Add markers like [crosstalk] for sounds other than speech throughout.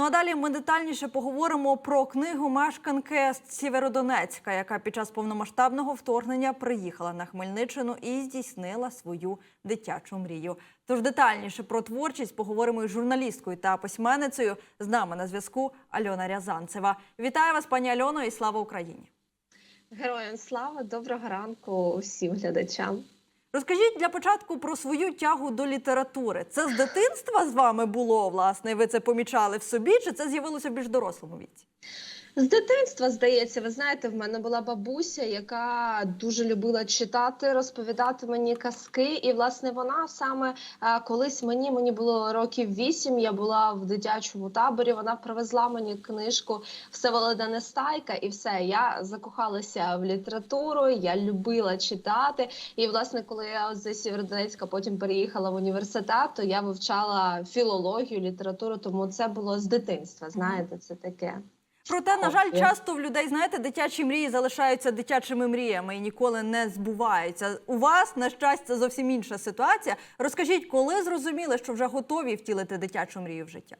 Ну а далі ми детальніше поговоримо про книгу мешканки з Сєвєродонецька, яка під час повномасштабного вторгнення приїхала на Хмельниччину і здійснила свою дитячу мрію. Тож детальніше про творчість поговоримо із журналісткою та письменницею. З нами на зв'язку Альона Рязанцева. Вітаю вас, пані Альоно, і слава Україні! Героям слава, доброго ранку усім глядачам. Розкажіть для початку про свою тягу до літератури. Це з дитинства з вами було, власне, і ви це помічали в собі, чи це з'явилося в більш дорослому віці? З дитинства, здається, ви знаєте, в мене була бабуся, яка дуже любила читати, розповідати мені казки. І, власне, вона саме е, колись мені мені було років вісім. Я була в дитячому таборі. Вона привезла мені книжку Всеволода Нестайка, і все. Я закохалася в літературу. Я любила читати. І, власне, коли я з Сєвєродонецька потім переїхала в університет, то я вивчала філологію, літературу. Тому це було з дитинства. Знаєте, це таке. Проте, на жаль, часто в людей, знаєте, дитячі мрії залишаються дитячими мріями і ніколи не збуваються. У вас, на щастя, зовсім інша ситуація. Розкажіть, коли зрозуміли, що вже готові втілити дитячу мрію в життя?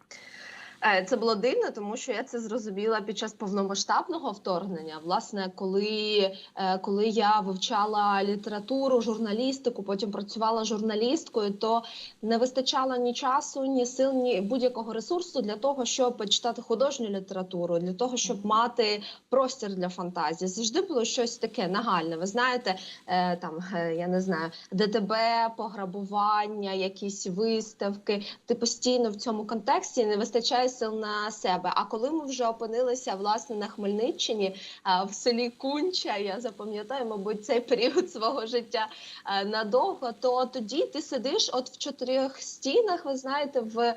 Е, Це було дивно, тому що я це зрозуміла під час повномасштабного вторгнення. Власне, коли, е, коли я вивчала літературу, журналістику, потім працювала журналісткою, то не вистачало ні часу, ні сил, ні будь-якого ресурсу для того, щоб читати художню літературу, для того, щоб мати простір для фантазії. Завжди було щось таке нагальне. Ви знаєте, е, там я не знаю, ДТБ, пограбування, якісь виставки. Ти постійно в цьому контексті не вистачає сил на себе. А коли ми вже опинилися власне на Хмельниччині, в селі Кунча, я запам'ятаю, мабуть, цей період [laughs] свого життя е, надовго. То тоді ти сидиш, от в чотирьох стінах, ви знаєте, в е,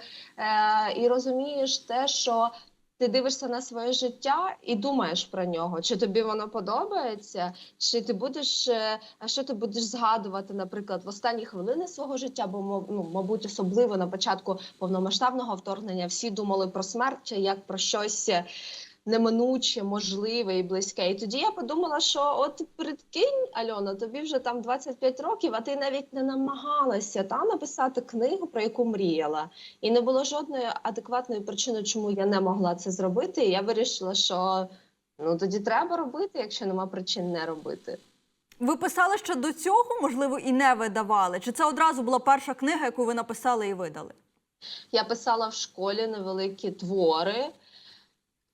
і розумієш те, що. Ти дивишся на своє життя і думаєш про нього, чи тобі воно подобається, чи ти будеш е, що ти будеш згадувати, наприклад, в останні хвилини свого життя, бо ну, мабуть, особливо на початку повномасштабного вторгнення всі думали про смерть як про щось е, неминуче, можливе і близьке. І тоді я подумала, що от прикинь, Альона, тобі вже там 25 років, а ти навіть не намагалася та написати книгу, про яку мріяла. І не було жодної адекватної причини, чому я не могла це зробити. І я вирішила, що ну тоді треба робити, якщо нема причин не робити. Ви писали ще до цього, можливо, і не видавали? Чи це одразу була перша книга, яку ви написали і видали? Я писала в школі невеликі твори.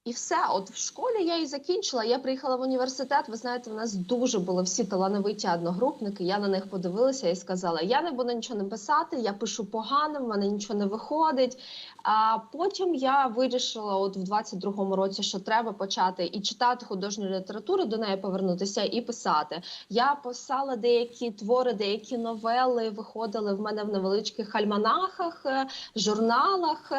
І все, от в школі я і закінчила. Я приїхала в університет. Ви знаєте, в нас дуже були всі талановиті одногрупники. Я на них подивилася і сказала: я не буду нічого не писати, я пишу погано, в мене нічого не виходить. А потім я вирішила, от в 22-му році, що треба почати і читати художню літературу, до неї повернутися і писати. Я писала деякі твори, деякі новели виходили в мене в невеличких альманахах, е, журналах.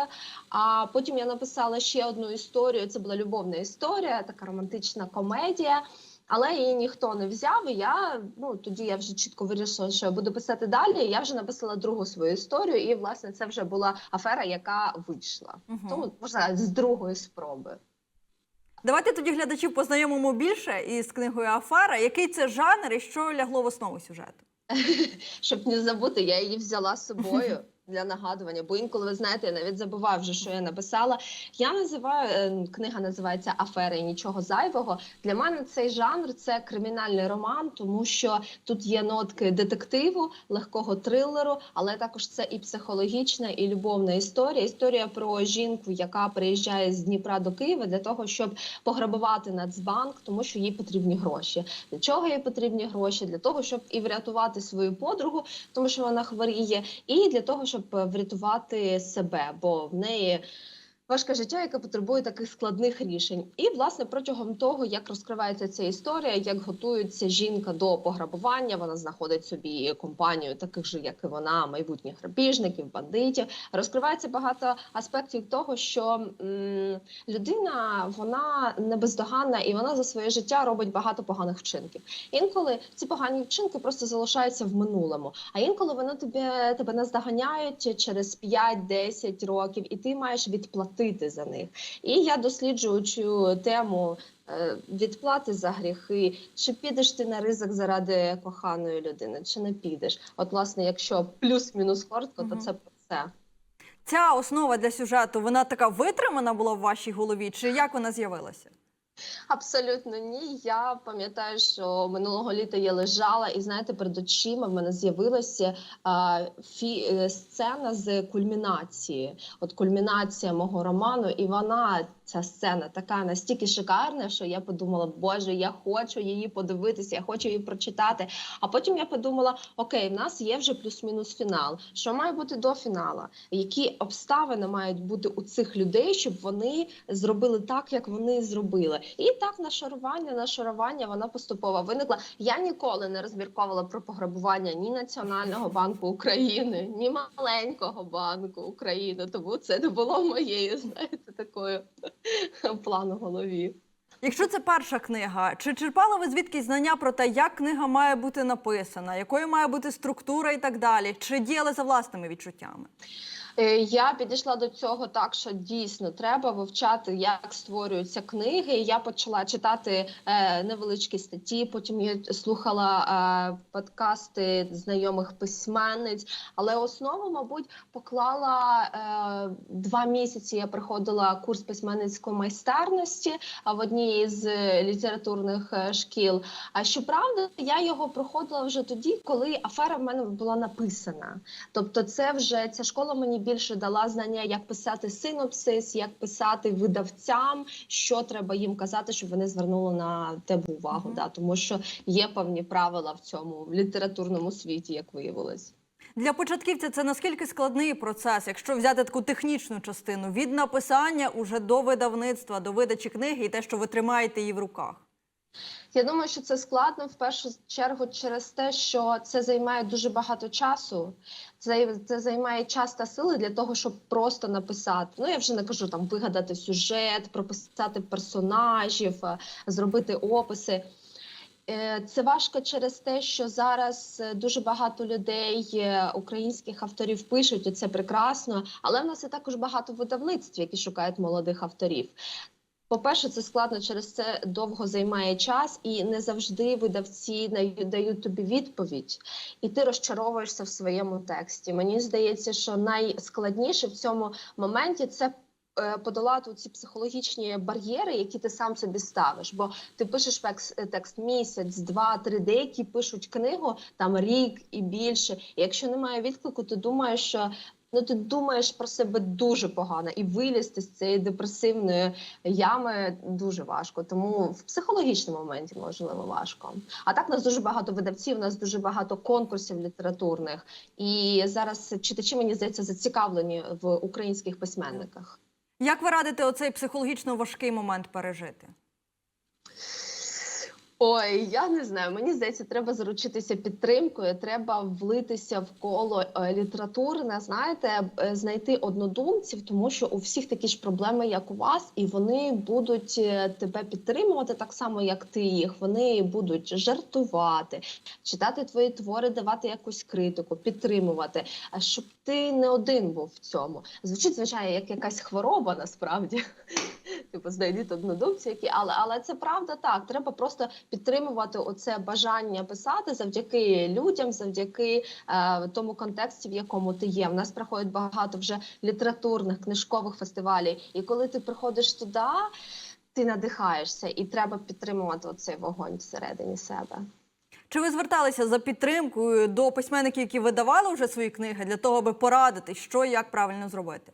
А потім я написала ще одну історію. Це була любовна історія, така романтична комедія. Але її ніхто не взяв. І я ну тоді я вже чітко вирішила, що я буду писати далі. і Я вже написала другу свою історію, і власне це вже була афера, яка вийшла. Мгм. Тому можна з другої спроби. Давайте тоді глядачів познайомимо більше із книгою Афера. Який це жанр і що лягло в основу сюжету? [laughs] Щоб не забути, я її взяла з собою [laughs] для нагадування. Бо інколи ви знаєте, я навіть забуваю вже, що я написала. Я називаю е, книга називається Афери і нічого зайвого. Для мене цей жанр це кримінальний роман, тому що тут є нотки детективу, легкого трилеру, але також це і психологічна, і любовна історія. Історія про жінку, яка приїжджає з Дніпра до Києва для того, щоб пограбувати Нацбанк, тому що їй потрібні гроші. Для чого їй потрібні гроші? Для того, щоб і врятувати свою подругу, тому що вона хворіє, і для того, щоб е, врятувати себе, бо в неї. Важке життя, яке потребує таких складних рішень, і власне протягом того, як розкривається ця історія, як готується жінка до пограбування, вона знаходить собі компанію таких же, як і вона, майбутніх грабіжників, бандитів. Розкривається багато аспектів того, що м, людина вона не бездоганна і вона за своє життя робить багато поганих вчинків. Інколи ці погані вчинки просто залишаються в минулому, а інколи вони тебе, тебе наздоганяють через 5-10 років, і ти маєш відплатити за них. І я досліджую цю тему. е, Відплати за гріхи, чи підеш ти на ризик заради коханої людини, чи не підеш? От, власне, якщо плюс-мінус коротко, то це про це. ця основа для сюжету вона така витримана була в вашій голові, чи як вона з'явилася? Абсолютно ні. Я пам'ятаю, що минулого літа я лежала, і знаєте, перед очима в мене з'явилася фі, е, сцена з кульмінації. От кульмінація мого роману, і вона, ця сцена, така настільки шикарна, що я подумала, Боже, я хочу її подивитися, я хочу її прочитати. А потім я подумала: окей, в нас є вже плюс-мінус фінал. Що має бути до фіналу? Які обставини мають бути у цих людей, щоб вони зробили так, як вони зробили? І так нашарування, нашарування, вона поступово виникла. Я ніколи не розмірковувала про пограбування ні Національного банку України, ні маленького банку України. Тому це не було моєю, знаєте, такою [laughs] плану у голові. Якщо це перша книга, чи черпали ви звідки знання про те, як книга має бути написана, якою має бути структура і так далі? Чи діяли за власними відчуттями? Е, Я підійшла до цього так, що дійсно треба вивчати, як створюються книги. Я почала читати е, невеличкі статті. Потім я слухала е, подкасти знайомих письменниць. Але основу, мабуть, поклала два місяці. Я проходила курс письменницької майстерності в одній з літературних шкіл. А щоправда, я його проходила вже тоді, коли афера в мене була написана. Тобто, це вже ця школа мені більше дала знання, як писати синопсис, як писати видавцям, що треба їм казати, щоб вони звернули на тебе увагу. Мгм. Да, тому що є певні правила в цьому в літературному світі, як виявилось. Для початківця це наскільки складний процес, якщо взяти таку технічну частину від написання уже до видавництва, до видачі книги і те, що ви тримаєте її в руках. Я думаю, що це складно в першу чергу через те, що це займає дуже багато часу. Це, це займає час та сили для того, щоб просто написати. Ну я вже не кажу там вигадати сюжет, прописати персонажів, е, зробити описи. Е, Це важко через те, що зараз е, дуже багато людей, українських авторів пишуть, і це прекрасно. Але в нас є також багато видавництв, які шукають молодих авторів. По-перше, це складно через це довго займає час, і не завжди видавці дають- тобі відповідь, і ти розчаровуєшся в своєму тексті. Мені здається, що найскладніше в цьому моменті це. е, Подолати ці психологічні бар'єри, які ти сам собі ставиш. Бо ти пишеш текст місяць, два, три, деякі пишуть книгу там рік і більше. І якщо немає відклику, ти думаєш, що ну ти думаєш про себе дуже погано, і вилізти з цієї депресивної ями дуже важко. Тому в психологічному моменті можливо важко. А так у нас дуже багато видавців, у нас дуже багато конкурсів літературних. І зараз читачі мені здається зацікавлені в українських письменниках. Як ви радите оцей психологічно важкий момент пережити? Ой, я не знаю. Мені здається, треба заручитися підтримкою. Треба влитися в коло е, літературне. Знаєте, е, знайти однодумців, тому що у всіх такі ж проблеми, як у вас, і вони будуть е, тебе підтримувати так само, як ти їх. Вони будуть жартувати, читати твої твори, давати якусь критику, підтримувати. А щоб ти не один був в цьому. Звучить звичайно як якась хвороба, насправді. Типу, знайдіть однодумців, які але але це правда так. Треба просто підтримувати оце бажання писати завдяки людям, завдяки е, тому контексті, в якому ти є. У нас проходить багато вже літературних книжкових фестивалів. І коли ти приходиш туди, ти надихаєшся, і треба підтримувати оцей вогонь всередині себе. Чи ви зверталися за підтримкою до письменників, які видавали вже свої книги, для того, аби порадити, що як правильно зробити?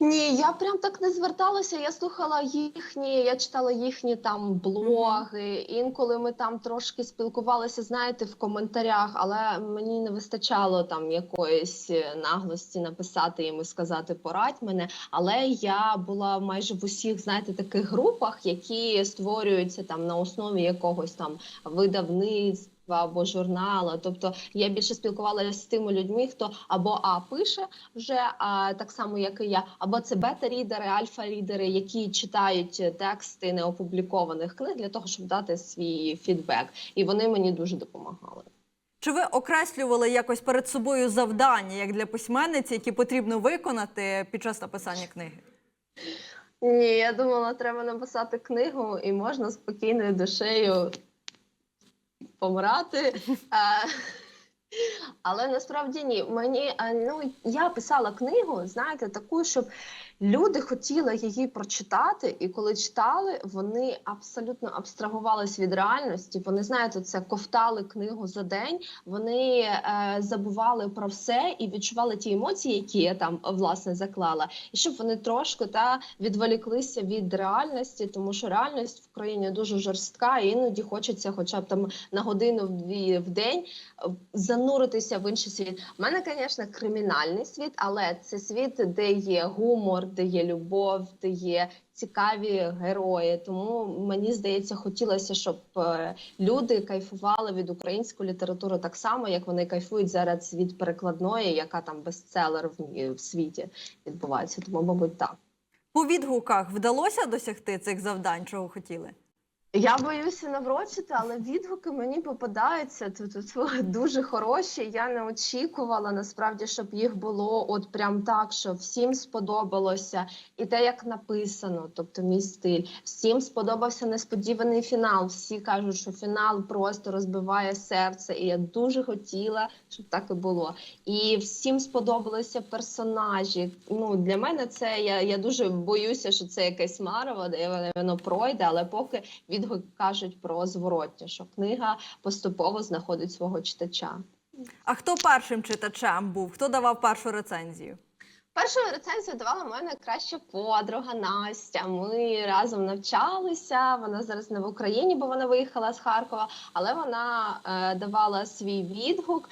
Ні, я прям так не зверталася. Я слухала їхні, я читала їхні там блоги. Інколи ми там трошки спілкувалися, знаєте, в коментарях, але мені не вистачало там якоїсь е, наглості написати їм і сказати порадь мене. Але я була майже в усіх, знаєте, таких групах, які створюються там на основі якогось там видавництва. Або журнала, тобто я більше спілкувалася з тими людьми, хто або а пише вже а, так само, як і я, або це бета-рідери, альфа-рідери, які читають тексти неопублікованих книг для того, щоб дати свій фідбек, і вони мені дуже допомагали. Чи ви окреслювали якось перед собою завдання, як для письменниці, які потрібно виконати під час написання книги? Ні, я думала, треба написати книгу, і можна спокійною душею помирати. Але насправді ні. Мені ну я писала книгу, знаєте, таку, щоб люди хотіли її прочитати, і коли читали, вони абсолютно абстрагувались від реальності. Вони знаєте, це ковтали книгу за день. Вони е, забували про все і відчували ті емоції, які я там власне заклала, і щоб вони трошки та відволіклися від реальності, тому що реальність в країні дуже жорстка, і іноді хочеться, хоча б там на годину дві в день е, зануритися в інший світ. У мене, звісно, кримінальний світ, але це світ, де є гумор, де є любов, де є цікаві герої. Тому мені здається, хотілося, щоб е, люди кайфували від української літератури так само, як вони кайфують зараз від перекладної, яка там бестселер в, світі відбувається. Тому, мабуть, так. По відгуках вдалося досягти цих завдань, чого хотіли? Я боюся наврочити, але відгуки мені попадаються тут, тут дуже хороші. Я не очікувала насправді, щоб їх було от прям так, що всім сподобалося, і те, як написано, тобто мій стиль. Всім сподобався несподіваний фінал. Всі кажуть, що фінал просто розбиває серце, і я дуже хотіла, щоб так і було. І всім сподобалися персонажі. Ну для мене це я, я дуже боюся, що це якесь марево, воно- пройде, але поки відгуки кажуть про зворотнє, що книга поступово знаходить свого читача. А хто першим читачем був? Хто давав першу рецензію? Першу рецензію давала моя найкраща подруга Настя. Ми разом навчалися. Вона зараз не в Україні, бо вона виїхала з Харкова, але вона е, давала свій відгук.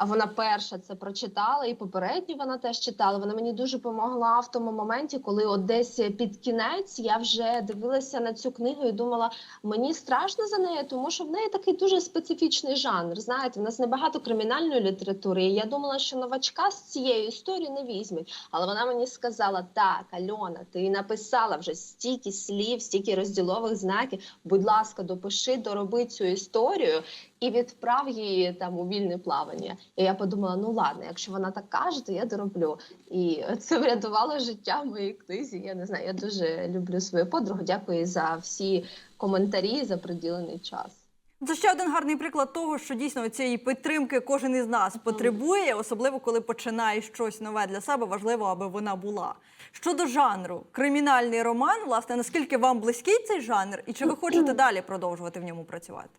А вона перша це прочитала, і попередню вона теж читала. Вона мені дуже допомогла в тому моменті, коли от десь під кінець я вже дивилася на цю книгу і думала, мені страшно за нею, тому що в неї такий дуже специфічний жанр. Знаєте, в нас небагато кримінальної літератури. І я думала, що новачка з цієї історії не візьмуть. Але вона мені сказала: так, Альона, ти написала вже стільки слів, стільки розділових знаків. Будь ласка, допиши, дороби цю історію і відправ її там у вільне плавання. І я подумала: ну ладно, якщо вона так каже, то я дороблю. І це врятувало життя в моїй книзі. Я не знаю, я дуже люблю свою подругу. Дякую за всі коментарі за приділений час. Це ще один гарний приклад того, що дійсно цієї підтримки кожен із нас потребує, особливо коли починає щось нове для себе. Важливо, аби вона була. Щодо жанру, кримінальний роман, власне, наскільки вам близький цей жанр, і чи ви хочете далі продовжувати в ньому працювати?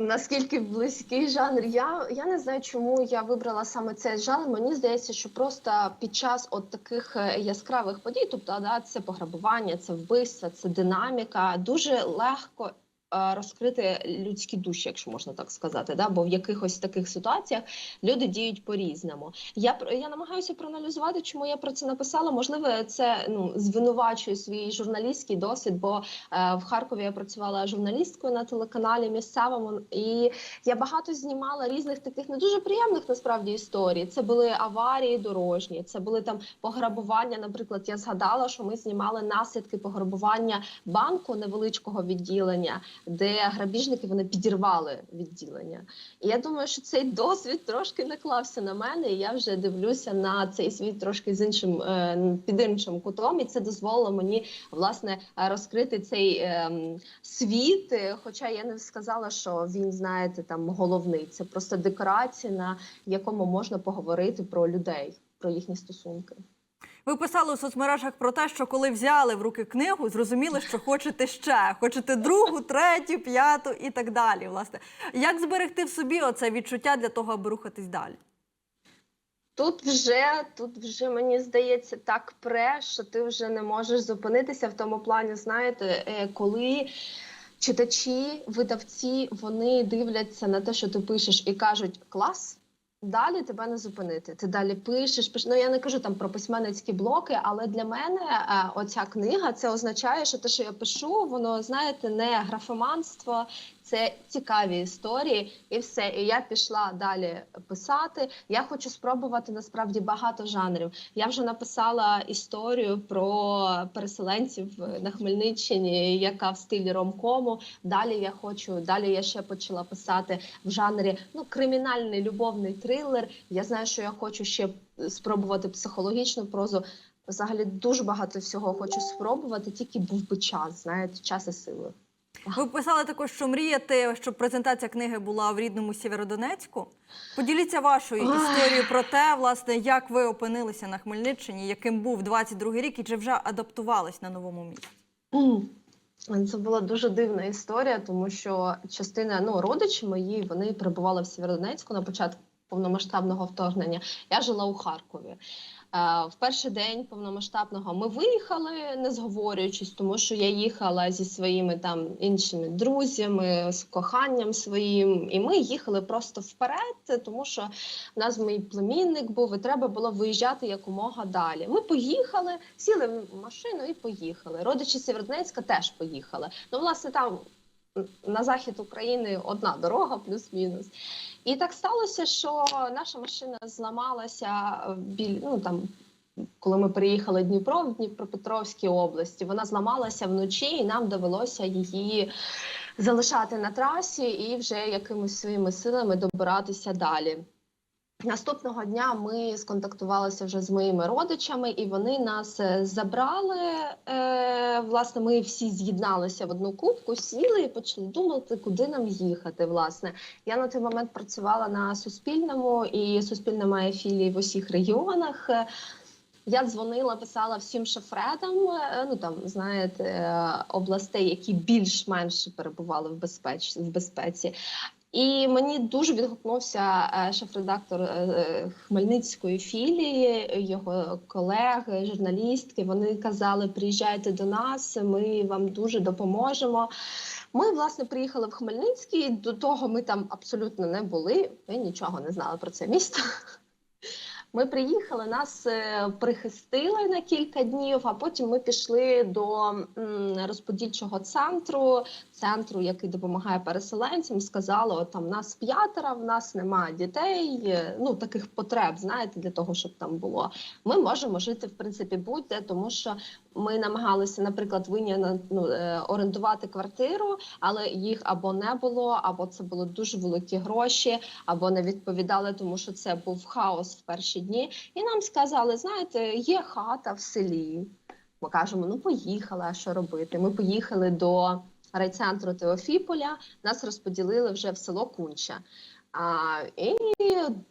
Наскільки близький жанр, я, я не знаю, чому я вибрала саме цей жанр. Мені здається, що просто під час от таких е, яскравих подій, тобто да, це пограбування, це вбивство, це динаміка, дуже легко. Е, Розкрити людські душі, якщо можна так сказати, да? бо в якихось таких ситуаціях люди діють по-різному. Я я намагаюся проаналізувати, чому я про це написала. Можливо, це ну звинувачує свій журналістський досвід, бо е, в Харкові я працювала журналісткою на телеканалі місцевому, і я багато знімала різних таких не дуже приємних насправді історій. Це були аварії дорожні, це були там пограбування. Наприклад, я згадала, що ми знімали наслідки пограбування банку невеличкого відділення, де грабіжники вони підірвали відділення. І я думаю, що цей досвід трошки наклався на мене, і я вже дивлюся на цей світ трошки з іншим е, під іншим кутом, і це дозволило мені власне розкрити цей ем, світ. Хоча я не сказала, що він, знаєте, там головний. Це просто декорація, на якому можна поговорити про людей, про їхні стосунки. Ви писали у соцмережах про те, що коли взяли в руки книгу, зрозуміли, що хочете ще, хочете другу, третю, п'яту і так далі. Власне, як зберегти в собі оце відчуття для того, аби рухатись далі? Тут вже тут вже мені здається так пре, що ти вже не можеш зупинитися в тому плані. Знаєте, е, коли читачі, видавці вони дивляться на те, що ти пишеш, і кажуть клас. Далі тебе не зупинити. Ти далі пишеш, пишеш. Ну я не кажу там про письменницькі блоки, але для мене е, оця книга це означає, що те, що я пишу, воно знаєте, не графоманство, це цікаві історії, і все. І я пішла далі писати. Я хочу спробувати насправді багато жанрів. Я вже написала історію про переселенців на Хмельниччині, яка в стилі ромкому. Далі я хочу, далі я ще почала писати в жанрі ну кримінальний любовний трилер. Я знаю, що я хочу ще спробувати психологічну прозу. Взагалі дуже багато всього хочу спробувати, тільки був би час, знаєте, час і сили. Ви писали також, що мрієте, щоб презентація книги була в рідному Сєвєродонецьку. Поділіться вашою історією про те, власне, як ви опинилися на Хмельниччині, яким був 22-й рік, і чи вже адаптувались на новому місці? Це була дуже дивна історія, тому що частина ну родичі мої вони перебували в Сєвєродонецьку на початку повномасштабного вторгнення. Я жила у Харкові. Е, В перший день повномасштабного ми виїхали, не зговорюючись, тому що я їхала зі своїми там іншими друзями, з коханням своїм, і ми їхали просто вперед, тому що в нас мій племінник був, і треба було виїжджати якомога далі. Ми поїхали, сіли в машину і поїхали. Родичі Сєвєродонецька теж поїхали. Ну, власне, там на захід України одна дорога, плюс-мінус. І так сталося, що наша машина зламалася біль, ну там. Коли ми приїхали в Дніпро в Дніпропетровській області, вона зламалася вночі, і нам довелося її залишати на трасі і вже якимись своїми силами добиратися далі. Наступного дня ми сконтактувалися вже з моїми родичами, і вони нас е, забрали. Е, власне, ми всі з'єдналися в одну кубку, сіли і почали думати, куди нам їхати. Власне, я на той момент працювала на Суспільному, і Суспільне має філії в усіх регіонах. Я дзвонила, писала всім шефредам, е, ну там знаєте, областей, які більш-менш перебували в безпеці в безпеці. І мені дуже відгукнувся е, шеф-редактор е, е, Хмельницької філії, його колеги, журналістки. Вони казали: приїжджайте до нас, ми вам дуже допоможемо. Ми, власне, приїхали в Хмельницький. До того ми там абсолютно не були. Ми нічого не знали про це місто. [laughs] Ми приїхали, нас прихистили на кілька днів, а потім ми пішли до розподільчого центру, центру, який допомагає переселенцям. Сказали, от там нас п'ятеро, в нас немає дітей, е, ну таких потреб, знаєте, для того, щоб там було. Ми можемо жити в принципі будь-де, тому що ми намагалися, наприклад, виняно, ну, е, орендувати квартиру, але їх або не було, або це були дуже великі гроші, або не відповідали, тому що це був хаос в перші дні. І нам сказали: знаєте, є хата в селі. Ми кажемо, ну поїхали, а що робити? Ми поїхали до райцентру Теофіполя, нас розподілили вже в село Кунча. А, і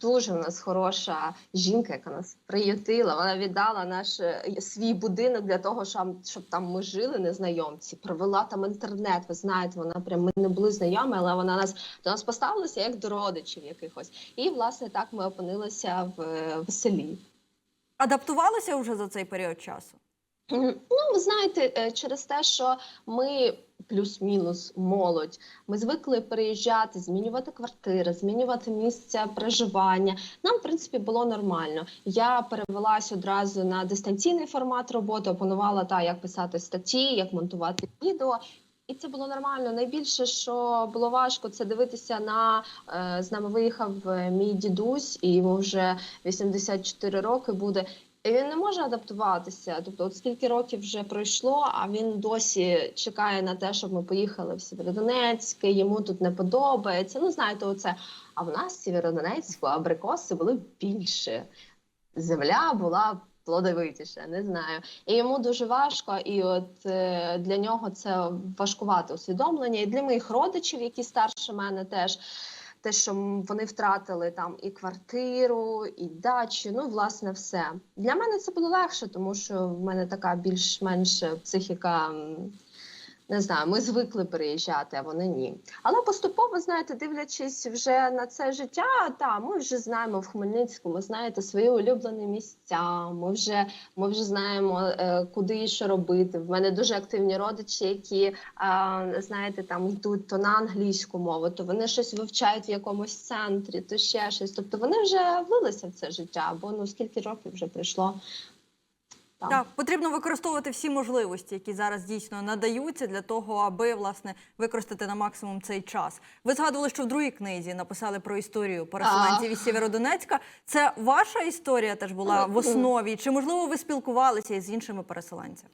дуже в нас хороша жінка, яка нас приютила. Вона віддала наш е, свій будинок для того, щоб, щоб там ми жили незнайомці. Провела там інтернет. Ви знаєте, вона прям ми не були знайомі, але вона нас до нас поставилася як до родичів якихось. І власне так ми опинилися в, в селі. Адаптувалися вже за цей період часу? Ну, ви знаєте, е, через те, що ми плюс-мінус молодь, ми звикли переїжджати, змінювати квартири, змінювати місця проживання. Нам, в принципі, було нормально. Я перевелась одразу на дистанційний формат роботи, опанувала та як писати статті, як монтувати відео. І це було нормально. Найбільше, що було важко, це дивитися на е, з нами виїхав е, мій дідусь, і йому вже 84 роки буде. І він не може адаптуватися. Тобто, от скільки років вже пройшло, а він досі чекає на те, щоб ми поїхали в Сєвєродонецьк, йому тут не подобається. Ну, знаєте, оце. А в нас в Сєвєродонецьку абрикоси були більше. Земля була плодовитіша, не знаю. І йому дуже важко, і от е, для нього це важкувате усвідомлення. І для моїх родичів, які старше мене теж. Те, що вони втратили там і квартиру, і дачу, ну власне все для мене це було легше, тому що в мене така більш-менш психіка. Не знаю, ми звикли переїжджати, а вони ні. Але поступово, знаєте, дивлячись вже на це життя, та ми вже знаємо в Хмельницькому, знаєте, свої улюблені місця. Ми вже ми вже знаємо, е, куди і що робити. В мене дуже активні родичі, які знаєте, там йдуть то на англійську мову, то вони щось вивчають в якомусь центрі, то ще щось. Тобто вони вже влилися в це життя, бо ну скільки років вже пройшло. Там. Так, потрібно використовувати всі можливості, які зараз дійсно надаються для того, аби власне використати на максимум цей час. Ви згадували, що в другій книзі написали про історію переселенців із Сєвєродонецька. Це ваша історія теж була в основі? Чи можливо ви спілкувалися із іншими переселенцями?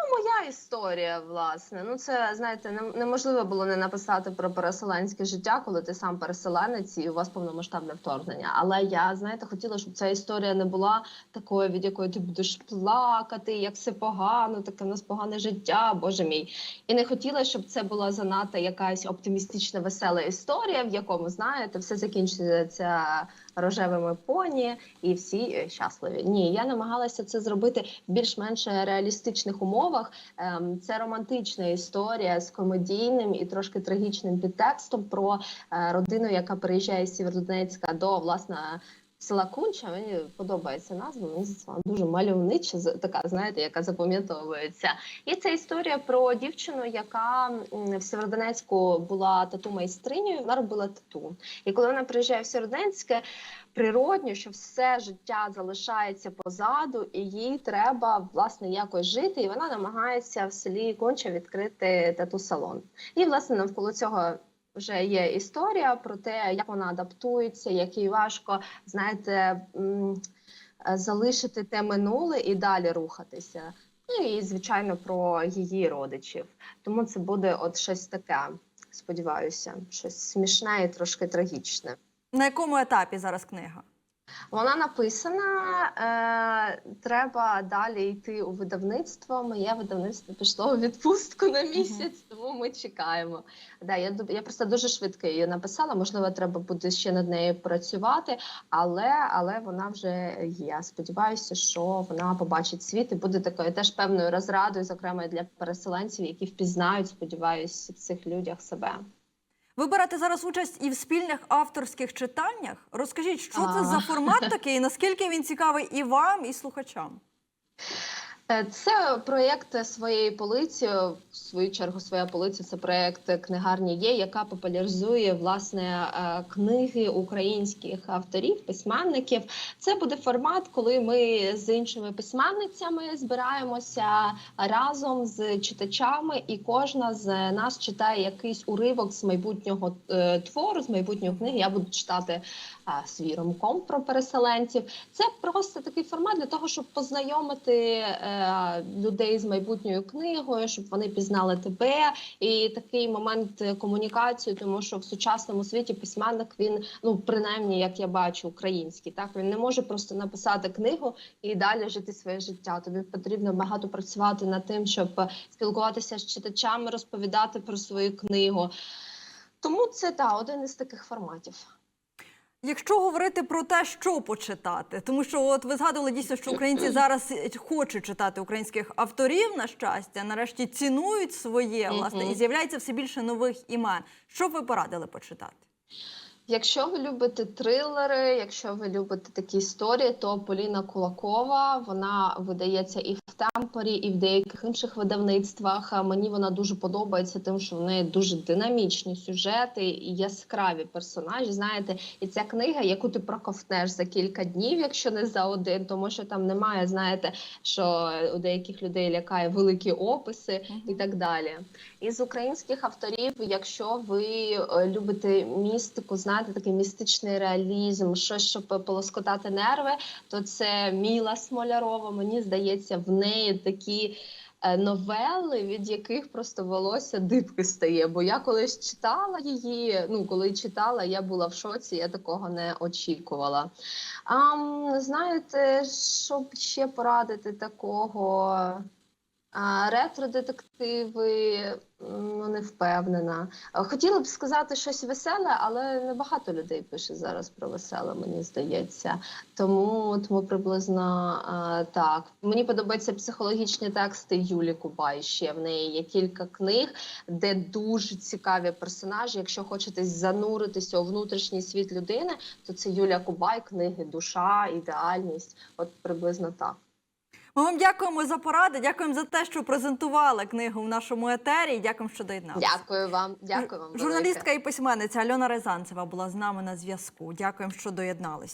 Ну, моя історія, власне. Ну, це знаєте, неможливо було не написати про переселенське життя, коли ти сам переселенець і у вас повномасштабне вторгнення. Але я знаєте, хотіла, щоб ця історія не була такою, від якої ти будеш плакати, як все погано, таке в нас погане життя, боже мій. І не хотіла, щоб це була занадто якась оптимістична, весела історія, в якому знаєте, все закінчується рожевими поні, і всі е, щасливі. Ні, я намагалася це зробити в більш-менш реалістичних умовах. Ем, Це романтична історія з комедійним і трошки трагічним підтекстом про е, родину, яка приїжджає з Сєвєродонецька до власне. Села Кунча мені подобається назва. Мені вона дуже мальовнича, така знаєте, яка запам'ятовується. І це історія про дівчину, яка в Сєвєродонецьку була тату майстринею. Вона робила тату. І коли вона приїжджає в Сєвєродонецьке, природньо, що все життя залишається позаду, і їй треба власне якось жити. І вона намагається в селі Конча відкрити тату-салон. І власне навколо цього. Вже є історія про те, як вона адаптується, як їй важко, знаєте, е, залишити те минуле і далі рухатися. Ну і звичайно про її родичів. Тому це буде от щось таке. Сподіваюся, щось смішне і трошки трагічне. На якому етапі зараз книга? Вона написана. Е, треба далі йти у видавництво. Моє видавництво пішло у відпустку на місяць, тому ми чекаємо. Да, я, я просто дуже швидко її написала. Можливо, треба буде ще над нею працювати, але, але вона вже є. Сподіваюся, що вона побачить світ і буде такою теж певною розрадою, зокрема для переселенців, які впізнають, сподіваюся, в цих людях себе. Ви берете зараз участь і в спільних авторських читаннях. Розкажіть, що це за формат такий, наскільки він цікавий і вам, і слухачам? Е, Це проєкт своєї полиці. В свою чергу, своя полиця це проєкт книгарні є, яка популяризує власне е, книги українських авторів, письменників. Це буде формат, коли ми з іншими письменницями збираємося разом з читачами, і кожна з нас читає якийсь уривок з майбутнього е, твору, з майбутньої книги. Я буду читати свій ромком про переселенців. Це просто такий формат для того, щоб познайомити е, людей з майбутньою книгою, щоб вони пізнали тебе. І такий момент комунікації, тому що в сучасному світі письменник він, ну принаймні, як я бачу, український, так він не може просто написати книгу і далі жити своє життя. Тобі потрібно багато працювати над тим, щоб спілкуватися з читачами, розповідати про свою книгу. Тому це та один із таких форматів. Якщо говорити про те, що почитати, тому що от ви згадували дійсно, що українці зараз хочуть читати українських авторів, на щастя, нарешті цінують своє власне, і з'являється все більше нових імен. Що б ви порадили почитати? Якщо ви любите трилери, якщо ви любите такі історії, то Поліна Кулакова вона видається і в темпорі, і в деяких інших видавництвах. Мені вона дуже подобається, тим, що в неї дуже динамічні сюжети і яскраві персонажі. Знаєте, і ця книга, яку ти проковтнеш за кілька днів, якщо не за один, тому що там немає, знаєте, що у деяких людей лякає великі описи і так далі. Із українських авторів, якщо ви е, любите містику, знаєте, такий містичний реалізм, щось, щоб полоскотати нерви, то це Міла Смолярова. Мені здається, в неї такі. е, Новели, від яких просто волосся дибки стає. Бо я колись читала її. Ну, коли читала, я була в шоці, я такого не очікувала. А, знаєте, щоб ще порадити такого а, ретро-детективи, ну не впевнена. Хотіла б сказати щось веселе, але не багато людей пише зараз про веселе, мені здається. Тому, тому приблизно а, так. Мені подобаються психологічні тексти Юлі Кубай. Ще в неї є кілька книг, де дуже цікаві персонажі. Якщо хочете зануритися у внутрішній світ людини, то це Юля Кубай, книги Душа, ідеальність. От приблизно так. Ми вам дякуємо за поради. Дякуємо за те, що презентували книгу в нашому етері. Дякуємо, що доєдналися. Дякую вам. Дякую вам. Журналістка і письменниця Альона Рязанцева була з нами на зв'язку. Дякуємо, що доєдналися.